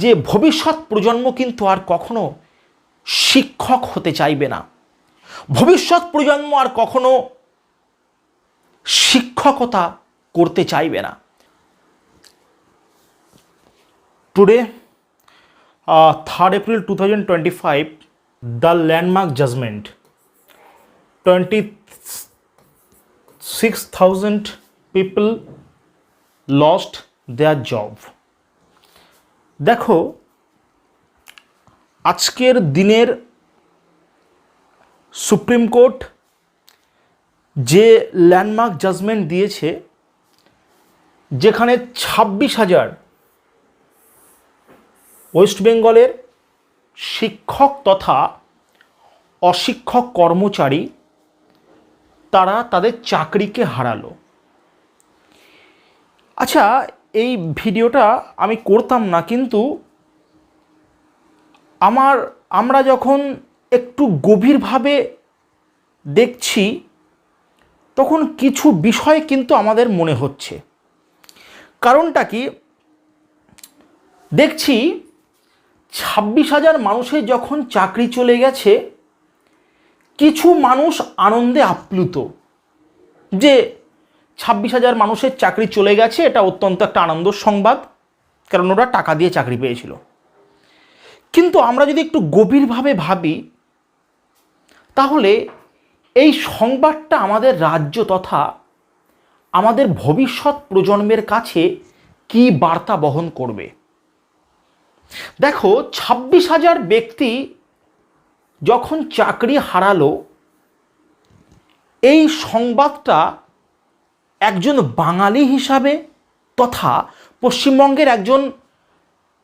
যে ভবিষ্যৎ প্রজন্ম কিন্তু আর কখনো শিক্ষক হতে চাইবে না। ভবিষ্যৎ প্রজন্ম আর কখনো শিক্ষকতা করতে চাইবে না। Today third April two thousand twenty five the landmark judgment twenty six thousand people lost their job দেখো, আজকের দিনের সুপ্রিম কোর্ট যে ল্যান্ডমার্ক জাজমেন্ট দিয়েছে, যেখানে ছাব্বিশ হাজার ওয়েস্ট বেঙ্গলের শিক্ষক তথা অশিক্ষক কর্মচারী তারা তাদের চাকরিকে হারালো। আচ্ছা এই ভিডিওটা আমি করতাম না, কিন্তু আমার, আমরা যখন একটু গভীরভাবে দেখছি, তখন কিছু বিষয় কিন্তু আমাদের মনে হচ্ছে। কারণটা কি? দেখছি ছাব্বিশ হাজার মানুষের যখন চাকরি চলে গেছে, কিছু মানুষ আনন্দে আপ্লুত যে ছাব্বিশ হাজার মানুষের চাকরি চলে গেছে, এটা অত্যন্ত একটা আনন্দ সংবাদ, কারণ ওরা টাকা দিয়ে চাকরি পেয়েছিল। কিন্তু আমরা যদি একটু গভীরভাবে ভাবি, তাহলে এই সংবাদটা আমাদের রাজ্য তথা আমাদের ভবিষ্যৎ প্রজন্মের কাছে কি বার্তা বহন করবে? দেখো, ছাব্বিশ হাজার ব্যক্তি যখন চাকরি হারালো, এই সংবাদটা একজন বাঙালি হিসাবে তথা পশ্চিমবঙ্গের একজন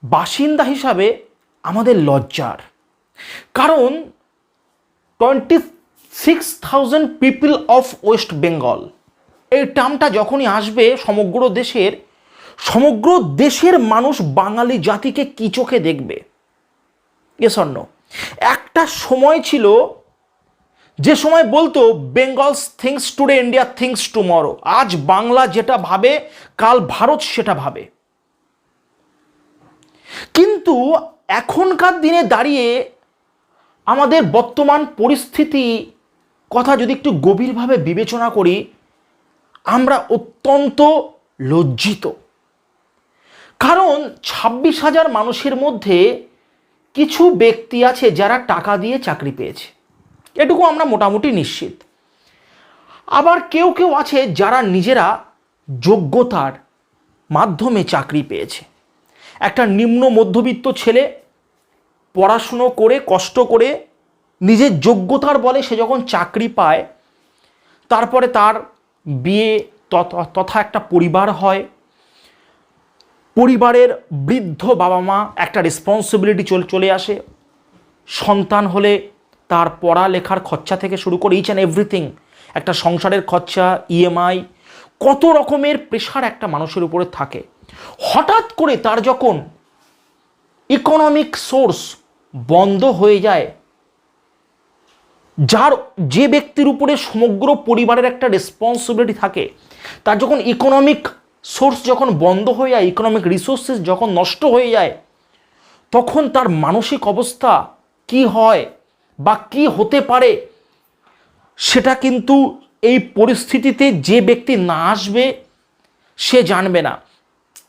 বাসিন্দা হিসাবে আমাদের লজ্জার। কারণ twenty six thousand people of West Bengal এই টার্মটা যখনই আসবে সমগ্র দেশের সমগ্র দেশের মানুষ বাঙালি জাতিকে কি চোখে দেখবে? এ স্বর্ণ একটা সময় ছিল যে সময় বলতো Bengal's thinks today India thinks tomorrow আজ বাংলা যেটা ভাবে, কাল ভারত সেটা ভাবে। কিন্তু এখনকার দিনে দাঁড়িয়ে আমাদের বর্তমান পরিস্থিতি কথা যদি একটু গভীরভাবে বিবেচনা করি, আমরা অত্যন্ত লজ্জিত। কারণ ছাব্বিশ হাজার মানুষের মধ্যে কিছু ব্যক্তি আছে যারা টাকা দিয়ে চাকরি পেয়েছে। এটুকু আমরা মোটামুটি নিশ্চিত। আবার কেউ কেউ আছে যারা নিজেরা যোগ্যতার মাধ্যমে চাকরি পেয়েছে। একটা নিম্ন মধ্যবিত্ত ছেলে পড়াশুনো করে, কষ্ট করে, নিজের যোগ্যতার বলে সে যখন চাকরি পায়, তারপরে তার বিয়ে তথা- একটা পরিবার হয়, পরিবারের বৃদ্ধ বাবা মা একটা রেসপন্সিবিলিটি চলে আসে, সন্তান হলে তার পড়ালেখার খরচা থেকে শুরু করে ইচ অ্যান্ড এভরিথিং একটা সংসারের খরচা ইএমআই কত রকমের প্রেশার একটা মানুষের উপরে থাকে। হঠাৎ করে তার যখন ইকোনমিক সোর্স বন্ধ হয়ে যায়, যার যে ব্যক্তির উপরে সমগ্র পরিবারের একটা রেসপন্সিবিলিটি থাকে, তার যখন ইকোনমিক সোর্স যখন বন্ধ হয়ে যায় ইকোনমিক রিসোর্সেস যখন নষ্ট হয়ে যায়, তখন তার মানসিক অবস্থা কি হয়? বা কি হতে পারে, সেটা কিন্তু এই পরিস্থিতিতে যে ব্যক্তি না আসবে, সে জানবে না।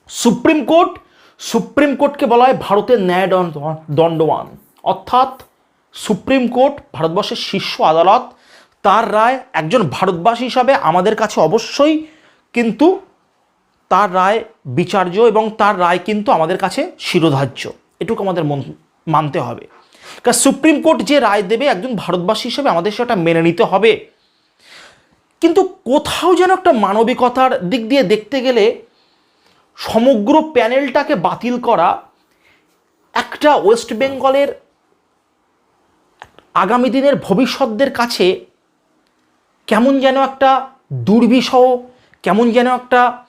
সুপ্রিম কোর্ট, সুপ্রিম কোর্টকে বলা হয় ভারতের ন্যায় দণ্ড- দণ্ডবান। অর্থাৎ সুপ্রিম কোর্ট, ভারতবর্ষের শীর্ষ আদালত, তার রায় একজন ভারতবাসী হিসাবে আমাদের কাছে অবশ্যই কিন্তু তার রায় বিচার্য এবং তার রায় কিন্তু আমাদের কাছে শিরোধার্য। এটুকু আমাদের মন- মানতে হবে। কারণ সুপ্রিম কোর্ট যে রায় দেবে একজন ভারতবাসী হিসেবে আমাদের সেটা মেনে নিতে হবে। কিন্তু কোথাও যেন একটা মানবিকতার দিক দিয়ে দেখতে গেলে সমগ্র প্যানেলটাকে বাতিল করা একটা ওয়েস্ট বেঙ্গলের আগামী দিনের ভবিষ্যৎদের কাছে কেমন যেন একটা দুর্বিষহ, কেমন যেন একটা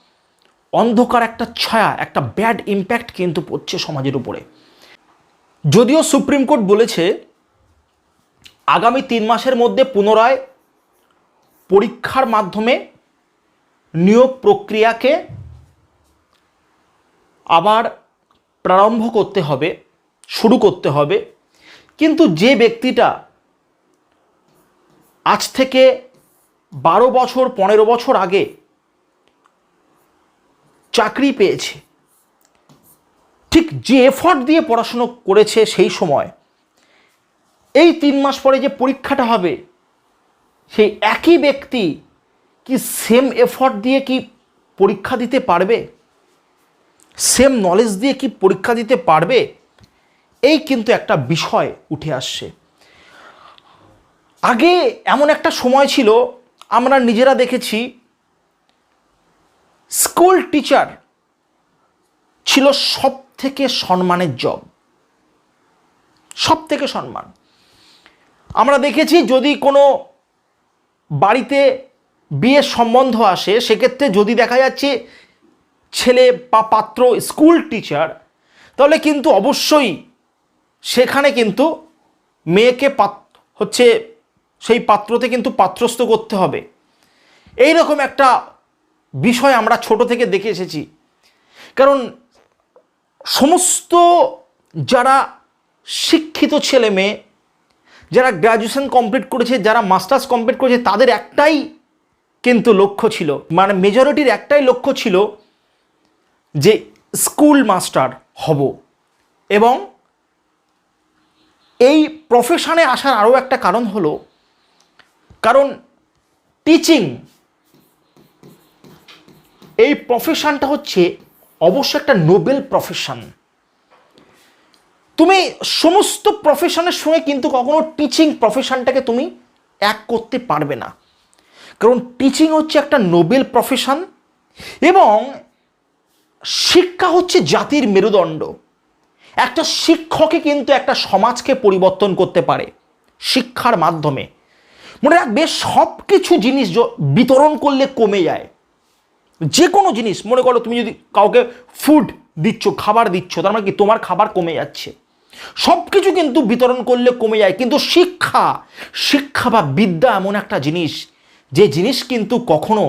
অন্ধকার, একটা ছায়া, একটা ব্যাড ইম্প্যাক্ট কিন্তু পড়ছে সমাজের উপরে। যদিও সুপ্রিম কোর্ট বলেছে আগামী তিন মাসের মধ্যে পুনরায় পরীক্ষার মাধ্যমে নিয়োগ প্রক্রিয়াকে আবার প্রারম্ভ করতে হবে, শুরু করতে হবে। কিন্তু যে ব্যক্তিটা আজ থেকে বারো বছর, পনেরো বছর আগে চাকরি পেয়েছে ঠিক যে এফর্ট দিয়ে পড়াশুনো করেছে সেই সময়, এই তিন মাস পরে যে পরীক্ষাটা হবে, সেই একই ব্যক্তি কি সেম এফর্ট দিয়ে কি পরীক্ষা দিতে পারবে? সেম নলেজ দিয়ে কি পরীক্ষা দিতে পারবে? এই কিন্তু একটা বিষয় উঠে আসছে। আগে এমন একটা সময় ছিল, আমরা নিজেরা দেখেছি স্কুল টিচার ছিল সব থেকে সম্মানের জব সব থেকে সম্মান। আমরা দেখেছি যদি কোনো বাড়িতে বিয়ের সম্বন্ধ আসে, সেক্ষেত্রে যদি দেখা যাচ্ছে ছেলে বা পাত্র স্কুল টিচার তাহলে কিন্তু অবশ্যই সেখানে কিন্তু মেয়েকে পাত, হচ্ছে সেই পাত্রতে কিন্তু পাত্রস্থ করতে হবে। এই রকম একটা বিষয় আমরা ছোট থেকে দেখে এসেছি। কারণ সমস্ত যারা শিক্ষিত ছেলে মেয়ে, যারা গ্র্যাজুয়েশন কমপ্লিট করেছে, যারা মাস্টার্স কমপ্লিট করেছে, তাদের একটাই কিন্তু লক্ষ্য ছিল মানে মেজরিটির একটাই লক্ষ্য ছিল যে স্কুল মাস্টার হব। এবং এই প্রফেশনে আসার আরও একটা কারণ হলো, কারণ টিচিং এই প্রফেশনটা হচ্ছে অবশ্য একটা নোবেল প্রফেশন তুমি সমস্ত প্রফেশনের সঙ্গে কিন্তু কখনো টিচিং প্রফেশনটাকে তুমি এক করতে পারবে না। কারণ টিচিং হচ্ছে একটা নোবেল প্রফেশন এবং শিক্ষা হচ্ছে জাতির মেরুদণ্ড। একটা শিক্ষকে কিন্তু একটা সমাজকে পরিবর্তন করতে পারে শিক্ষার মাধ্যমে। মনে রাখবে সব কিছু জিনিস বিতরণ করলে কমে যায়। যে কোনো জিনিস, মনে করো তুমি যদি কাউকে ফুড দিচ্ছ, খাবার দিচ্ছ, তার মানে কি তোমার খাবার কমে যাচ্ছে। সব কিছু কিন্তু বিতরণ করলে কমে যায়, কিন্তু শিক্ষা শিক্ষা বা বিদ্যা এমন একটা জিনিস, যে জিনিস কিন্তু কখনো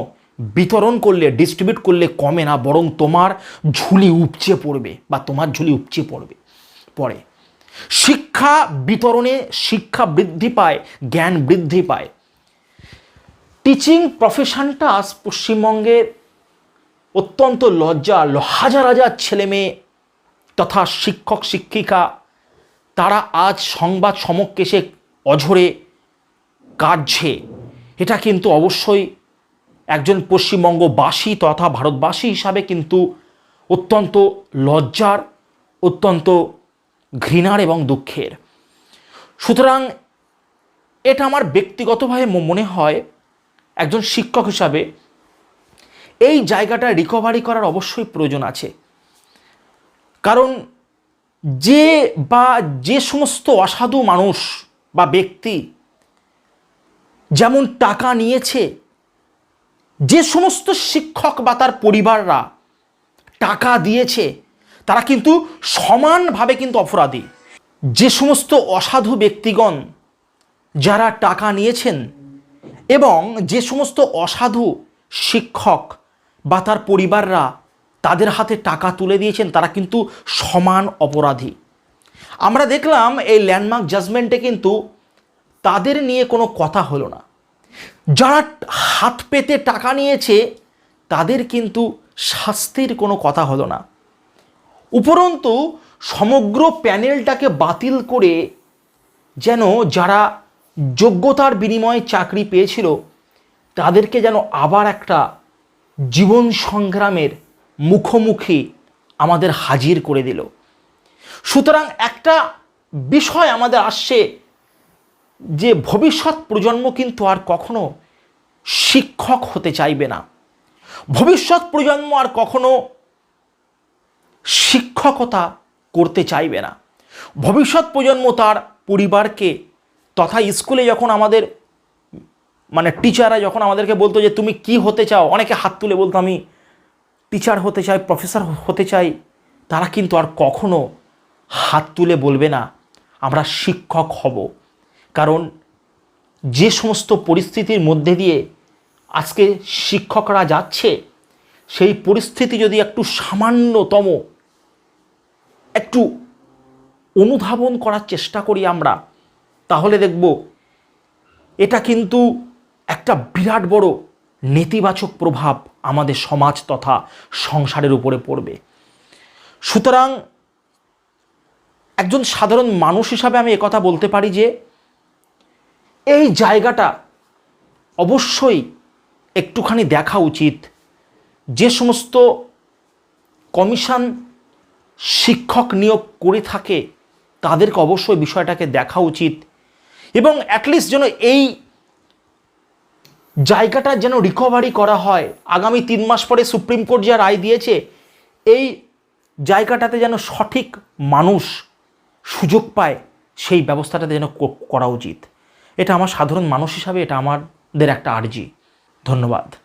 বিতরণ করলে ডিস্ট্রিবিউট করলে কমে না, বরং তোমার ঝুলি উপচে পড়বে বা তোমার ঝুলি উপচে পড়বে। পড়ে শিক্ষা বিতরণে শিক্ষা বৃদ্ধি পায়, জ্ঞান বৃদ্ধি পায়। টিচিং প্রফেশনটা পশ্চিমবঙ্গের অত্যন্ত লজ্জা হাজার হাজার ছেলে মেয়ে তথা শিক্ষক, শিক্ষিকা, তারা আজ সংবাদ সমক্ষেসে অঝরে কাটছে এটা কিন্তু অবশ্যই একজন পশ্চিমবঙ্গবাসী তথা ভারতবাসী হিসাবে কিন্তু অত্যন্ত লজ্জার, অত্যন্ত ঘৃণার এবং দুঃখের। সুতরাং এটা আমার ব্যক্তিগতভাবে মনে হয় একজন শিক্ষক হিসাবে এই জায়গাটা রিকভারি করার অবশ্যই প্রয়োজন আছে। কারণ যে বা যে সমস্ত অসাধু মানুষ বা ব্যক্তি যেমন টাকা নিয়েছে, যে সমস্ত শিক্ষক বা তার পরিবাররা টাকা দিয়েছে, তারা কিন্তু সমানভাবে কিন্তু অপরাধী। যে সমস্ত অসাধু ব্যক্তিগণ যারা টাকা নিয়েছেন এবং যে সমস্ত অসাধু শিক্ষক বা তার পরিবাররা তাদের হাতে টাকা তুলে দিয়েছেন, তারা কিন্তু সমান অপরাধী। আমরা দেখলাম এই ল্যান্ডমার্ক জাজমেন্টে কিন্তু তাদের নিয়ে কোনো কথা হলো না। যারা হাত পেতে টাকা নিয়েছে, তাদের কিন্তু শাস্তির কোনো কথা হলো না। উপরন্তু, সমগ্র প্যানেলটাকে বাতিল করে যেন যারা যোগ্যতার বিনিময়ে চাকরি পেয়েছিল, তাদেরকে যেন আবার একটা জীবন সংগ্রামের মুখোমুখি আমাদের হাজির করে দিল। সুতরাং একটা বিষয় আমাদের আসছে যে ভবিষ্যৎ প্রজন্ম কিন্তু আর কখনো শিক্ষক হতে চাইবে না। ভবিষ্যৎ প্রজন্ম আর কখনো শিক্ষকতা করতে চাইবে না। ভবিষ্যৎ প্রজন্ম তার পরিবারকে তথা স্কুলে যখন আমাদের মানে টিচাররা যখন আমাদেরকে বলতো যে, তুমি কি হতে চাও? অনেকে হাত তুলে বলতো, আমি টিচার হতে চাই প্রফেসর হতে চাই। তারা কিন্তু আর কখনো হাত তুলে বলবে না, আমরা শিক্ষক হব। কারণ যে সমস্ত পরিস্থিতির মধ্যে দিয়ে আজকে শিক্ষকরা যাচ্ছে, সেই পরিস্থিতি যদি একটু সামান্যতম, একটু অনুধাবন করার চেষ্টা করি আমরা, তাহলে দেখব এটা কিন্তু একটা বিরাট বড় নেতিবাচক প্রভাব আমাদের সমাজ তথা সংসারের উপরে পড়বে। সুতরাং একজন সাধারণ মানুষ হিসাবে আমি একথা বলতে পারি যে, এই জায়গাটা অবশ্যই একটুখানি দেখা উচিত। যে সমস্ত কমিশন শিক্ষক নিয়োগ করে থাকে, তাদেরকে অবশ্যই বিষয়টাকে দেখা উচিত এবং অ্যাটলিস্ট যেন এই জায়গাটা যেন রিকভারি করা হয়। আগামী তিন মাস পরে সুপ্রিম কোর্ট যা রায় দিয়েছে, এই জায়গাটাতে যেন সঠিক মানুষ সুযোগ পায়, সেই ব্যবস্থাটাতে যেন করা উচিত। এটা আমার সাধারণ মানুষ হিসাবে এটা আমাদের একটা আর্জি। ধন্যবাদ।